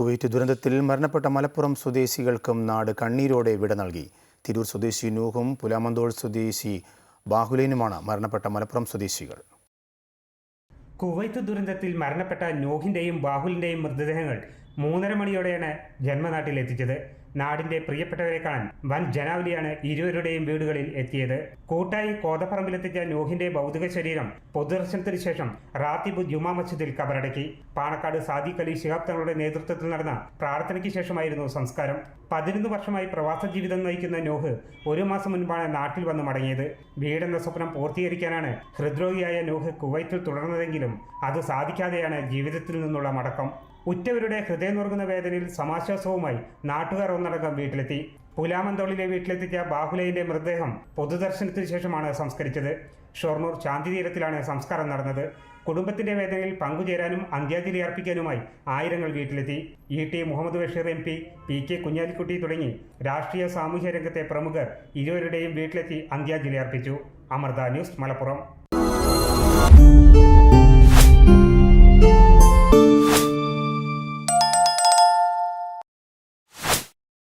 Kuwait ദുരന്തത്തിൽ മരണപ്പെട്ട മലപ്പുറം സ്വദേശികൾക്കും നാട് കണ്ണീരോടെ വിട നൽകി. തിരൂർ സ്വദേശി നൂഹും പുലാമന്തോൾ സ്വദേശി ബാഹുലേനുമാണ് മരണപ്പെട്ട മലപ്പുറം സ്വദേശികൾ. കുവൈത്ത് ദുരന്തത്തിൽ മരണപ്പെട്ട നൂഹിന്റെയും ബാഹുലിന്റെയും മൃതദേഹങ്ങൾ മൂന്നര മണിയോടെയാണ് ജന്മനാട്ടിൽ എത്തിച്ചത് നാടിന്റെ പ്രിയപ്പെട്ടവരെ കാണാൻ വൻ ജനാവലിയാണ് ഇരുവരുടെയും വീടുകളിൽ എത്തിയത്. കൂട്ടായി കോതപ്പറമ്പിലെത്തിച്ച നോഹിന്റെ ഭൗതിക ശരീരം പൊതുദർശനത്തിന് ശേഷം റാത്തിബ് ജുമാ മസ്ജിദിൽ കബറടക്കി. പാണക്കാട് സാദിഖ് അലി ശിഹാബ് തങ്ങളുടെ നേതൃത്വത്തിൽ നടന്ന പ്രാർത്ഥനയ്ക്ക് ശേഷമായിരുന്നു സംസ്കാരം. പതിനൊന്ന് വർഷമായി പ്രവാസ ജീവിതം നയിക്കുന്ന നോഹ് ഒരു മാസം മുൻപാണ് നാട്ടിൽ വന്ന് മടങ്ങിയത്. വീടെന്ന സ്വപ്നം പൂർത്തീകരിക്കാനാണ് ഹൃദ്രോഗിയായ നോഹ് കുവൈത്തിൽ തുടർന്നതെങ്കിലും അത് സാധിക്കാതെയാണ് ജീവിതത്തിൽ നിന്നുള്ള മടക്കം. ഉറ്റവരുടെ ഹൃദയം നുറുങ്ങുന്ന വേദനയിൽ സമാശ്വാസവുമായി നാട്ടുകാർ ഒന്നടങ്കം വീട്ടിലെത്തി. പുലാമന്തോളിലെ വീട്ടിലെത്തിച്ച ബാഹുലയിന്റെ മൃതദേഹം പൊതുദർശനത്തിന് ശേഷമാണ് സംസ്കരിച്ചത്. ഷൊർണൂർ ശാന്തിതീരത്തിലാണ് സംസ്കാരം നടന്നത്. കുടുംബത്തിന്റെ വേദനയിൽ പങ്കുചേരാനും അന്ത്യാഞ്ജലി അർപ്പിക്കാനുമായി ആയിരങ്ങൾ വീട്ടിലെത്തി. E T Muhammad Basheer M P P K Kunhalikutty തുടങ്ങി രാഷ്ട്രീയ സാമൂഹ്യ രംഗത്തെ പ്രമുഖർ ഇരുവരുടെയും വീട്ടിലെത്തി അന്ത്യാഞ്ജലി അർപ്പിച്ചു. അമൃത ന്യൂസ് മലപ്പുറം.